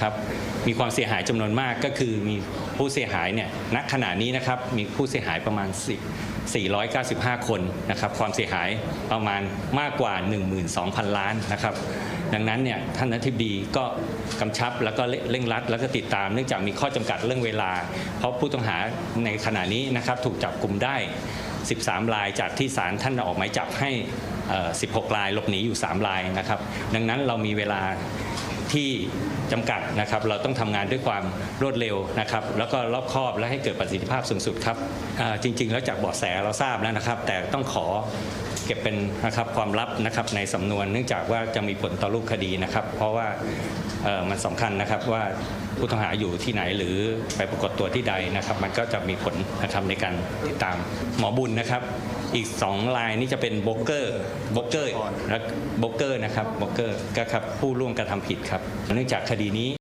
นะครับมีความเสียหายจำนวนมากก็คือมีผู้เสียหายเนี่ยณขณะนี้นะครับมีผู้เสียหายประมาณ 495 คนนะครับความเสียหายประมาณมากกว่า 12,000 ล้านนะครับดังนั้นเนี่ยท่านอธิบดีก็กำชับแล้วก็เร่งรัด แล้วก็ติดตามเนื่องจากมีข้อจำกัดเรื่องเวลา เพราะผู้ต้องหาในขณะนี้นะครับถูกจับกลุ่มได้ 13 รายจากที่ศาลท่านออกหมายจับให้ 16 รายหลบหนีอยู่ 3 รายนะครับ ดังนั้นเรามีเวลา ที่จำกัดนะครับ เราต้องทำงานด้วยความรวดเร็วนะครับ แล้วก็รอบคอบและให้เกิดประสิทธิภาพสูงสุดครับจริง ๆ แล้วจากเบาะแสเราทราบแล้วนะครับ แต่ต้องขอ ก็บเป็นนะครับความลับนะครับในสำนวนเนื่องจากว่าจะมีผลต่อรูปคดีนะครับ เพราะว่ามันสำคัญนะครับว่าผู้ต้องหาอยู่ที่ไหนหรือไปปรากฏตัวที่ใดนะครับ มันก็จะมีผลนะครับในการติดตามหมอบุญนะครับ อีก 2 ลายนี่จะเป็นโบกเกอร์โบกเกอร์และโบกเกอร์นะครับโบกเกอร์ก็ครับผู้ร่วมกระทำผิดครับ เนื่องจากคดีนี้